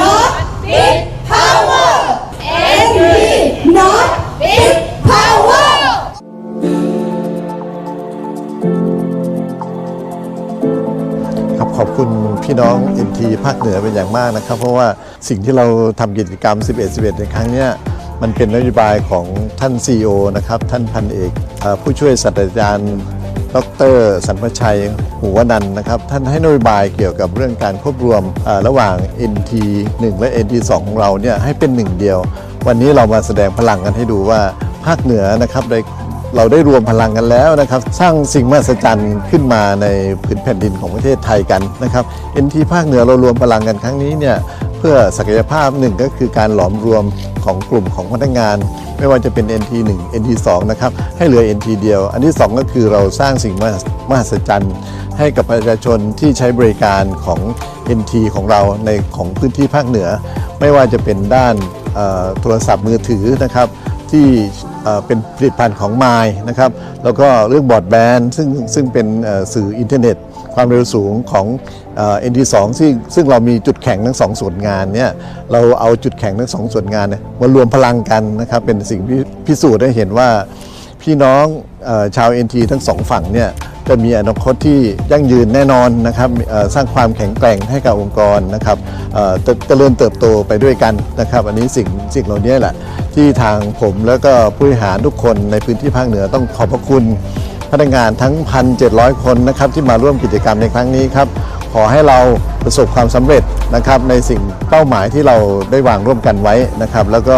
not big power NP not big power ครับขอบคุณพี่น้อง NT ภาคเหนือเป็นอย่างมากนะครับ เพราะว่าสิ่งที่เราทำกิจกรรม 11 11 ในครั้งเนี้ยมันเป็นนโยบายของท่าน CEO นะครับ ท่านพันเอก ผู้ช่วยศาสตราจารย์ ดรสันพชัยหูวนันท์นะครับ ท่านให้นโยบายเกี่ยวกับเรื่องการควบรวมระหว่าง NT 1 และ NT 2 ของเราเนี่ยให้เป็นหนึ่งเดียว วันนี้เรามาแสดงพลังกันให้ดูว่าภาคเหนือนะครับได้เราได้รวมพลังกันแล้วนะครับ สร้างสิ่งมหัศจรรย์ขึ้นมาในพื้นแผ่นดินของประเทศไทยกันนะครับ NT ภาคเหนือเรารวมพลังกันครั้งนี้เนี่ย พื่อศักยภาพหนึ่งก็คือการหลอมรวมของกลุ่มของพนักงาน ไม่ว่าจะเป็น NT 1 NT 2 นะครับให้เหลือ NT เดียว อันที่2ก็คือเราสร้างสิ่งมหัศจรรย์ให้กับประชาชนที่ใช้บริการของ NT ของเราในของพื้นที่ภาคเหนือ ไม่ว่าจะเป็นด้านโทรศัพท์มือถือนะครับที่เป็นผลิตภัณฑ์ของไมล์นะครับแล้วก็เรื่องบอร์ดแบนด์ซึ่งซึ่งเป็นสื่ออินเทอร์เน็ต ความเร็วสูงของเอ่อ NT2 ซึ่งซึ่งเรามีจุดแข็งทั้งสองส่วนงานเนี่ยเราเอาจุดแข็งทั้งสองส่วนงานเนี่ยมารวมพลังกันนะครับเป็นสิ่งที่พิสูจน์ได้เห็นว่าพี่น้องอชาว NT ทั้งสองฝั่งเนี่ยจะมีอนาคตที่ยั่งยืนแน่นอนนะครับสร้างความแข็งแกร่งให้กับองค์กรนะครับเอ่อเจเจริญเติบโตไปด้วยกันนะครับ อันนี้สิ่งสิ่งเหล่านี้แหละที่ทางผมแล้วก็ผู้บริหารทุกคนในพื้นที่ภาคเหนือต้องขอบพระคุณ พนักงานทั้ง 1,700 คนนะครับที่มาร่วมกิจกรรมในครั้งนี้ครับขอให้เราประสบความสำเร็จนะครับในสิ่งเป้าหมายที่เราได้วางร่วมกันไว้นะครับแล้วก็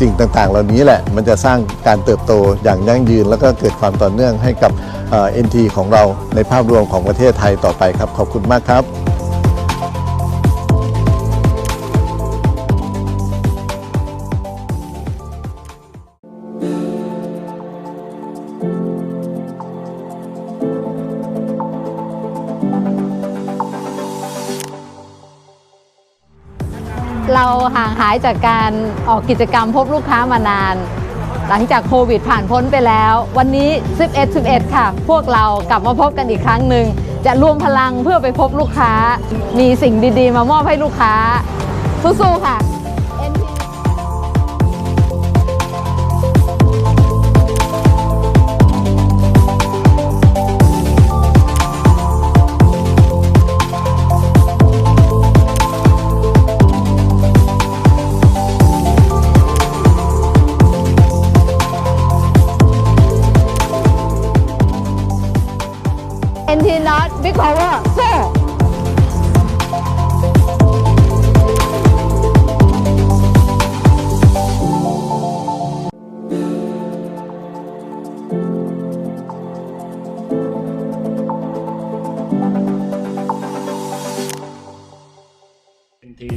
สิ่งต่างๆ เหล่านี้แหละมันจะสร้างการเติบโตอย่างยั่งยืน แล้วก็เกิดความต่อเนื่องให้กับเอ็นทีของเราในภาพรวมของประเทศไทยต่อไปครับ ขอบคุณมากครับ เราห่างหายจากการออกกิจกรรมพบลูกค้ามานาน หลังจากโควิดผ่านพ้นไปแล้ว วันนี้ 11 11 ค่ะ พวกเรากลับมาพบกันอีกครั้งหนึ่งจะรวมพลังเพื่อไปพบลูกค้า มีสิ่งดีๆ มามอบให้ลูกค้าสู้ๆค่ะ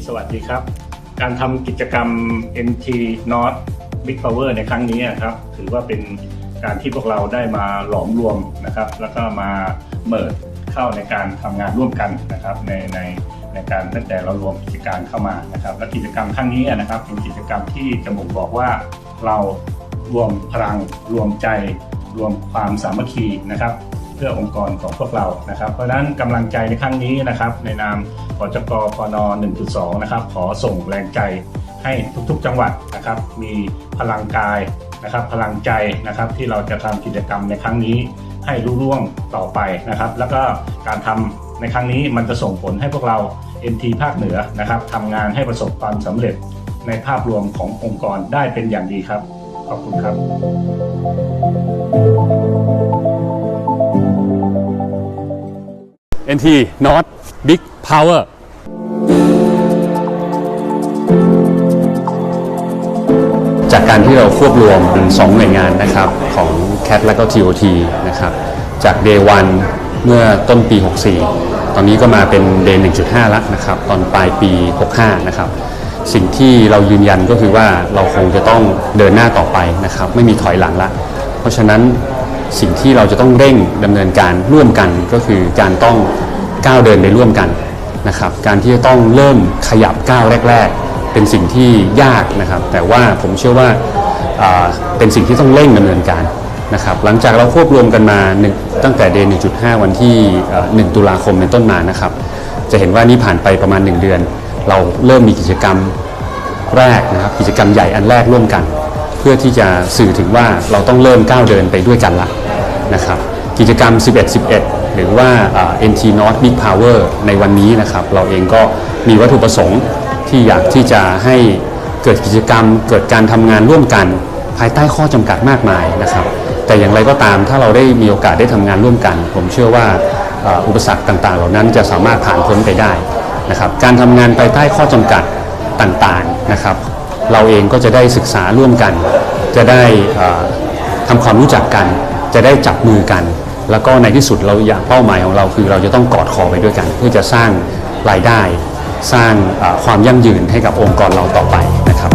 สวัสดีครับ การทำกิจกรรม NT North Big Power ในครั้งนี้ครับถือว่าเป็นการที่พวกเราได้มาหลอมรวมนะครับ แล้วก็มาเมิดเข้าในการทำงานร่วมกันนะครับในในในการตั้งแต่เรารวมกิจการเข้ามานะครับ และกิจกรรมครั้งนี้นะครับ เป็นกิจกรรมที่จะบ่งบอกว่าเรารวมพลังรวมใจ รวมความสามัคคีนะครับ พื่อองค์กรของพวกเรานะครับ เพราะฉะนั้นกำลังใจในครั้งนี้นะครับ ในนามกจกพน 1.2 นะครับ ขอส่งแรงใจให้ทุกๆจังหวัดนะครับ มีพลังกายนะครับ พลังใจนะครับที่เราจะทำกิจกรรมในครั้งนี้ให้รุ่ร่วงต่อไปนะครับ แล้วก็การทำในครั้งนี้มันจะส่งผลให้พวกเรา NT ภาคเหนือนะครับทำงานให้ประสบความสำเร็จในภาพรวมขององค์กรได้เป็นอย่างดีครับ ขอบคุณครับ NT North Big Power จากการที่เราควบรวม 2 หน่วยงานนะครับของ CAT และก็ TOT นะครับจาก Day 1 เมื่อต้นปี 64 ตอนนี้ก็มาเป็น Day 1.5 แล้วนะครับตอนปลายปี 65 นะครับสิ่งที่เรายืนยันก็คือว่าเราคงจะต้องเดินหน้าต่อไปนะครับไม่มีถอยหลังละ เพราะฉะนั้น สิ่งที่เราจะต้องเร่งดำเนินการร่วมกันก็คือการต้องก้าวเดินไปร่วมกันนะครับ การที่จะต้องเริ่มขยับก้าวแรก ๆ เป็นสิ่งที่ยากนะครับ แต่ว่าผมเชื่อว่าเป็นสิ่งที่ต้องเร่งดำเนินการนะครับหลังจากเราควบรวมกันมาหนึ่งตั้งแต่เดย์1.5 วันที่เอ่อ1ตุลาคมเป็นต้นมานะครับ จะเห็นว่านี่ผ่านไปประมาณ 1 เดือน เราเริ่มมีกิจกรรมแรกนะครับ กิจกรรมใหญ่อันแรกร่วมกัน เพื่อที่จะสื่อถึงว่าเราต้องเริ่มก้าวเดินไปด้วยกันละ นะครับกิจกรรม 11-11 หรือว่า NT North Big Power ในวันนี้นะครับเราเองก็มีวัตถุประสงค์ที่อยากที่จะให้เกิดกิจกรรม เกิดการทำงานร่วมกันภายใต้ข้อจำกัดมากมายนะครับแต่อย่างไรก็ตามถ้าเราได้มีโอกาสได้ทำงานร่วมกัน ผมเชื่อว่าอุปสรรคต่างๆ เหล่านั้นจะสามารถผ่านพ้นไปได้นะครับการทำงานภายใต้ข้อจำกัดต่างๆนะครับเราเองก็จะได้ศึกษาร่วมกัน จะได้ทำความรู้จักกัน จะได้จับมือกัน แล้วก็ในที่สุดเราอยากเป้าหมายของเราคือเราจะต้องกอดคอไปด้วยกัน เพื่อจะสร้างรายได้ สร้างความยั่งยืนให้กับองค์กรเราต่อไปนะครับ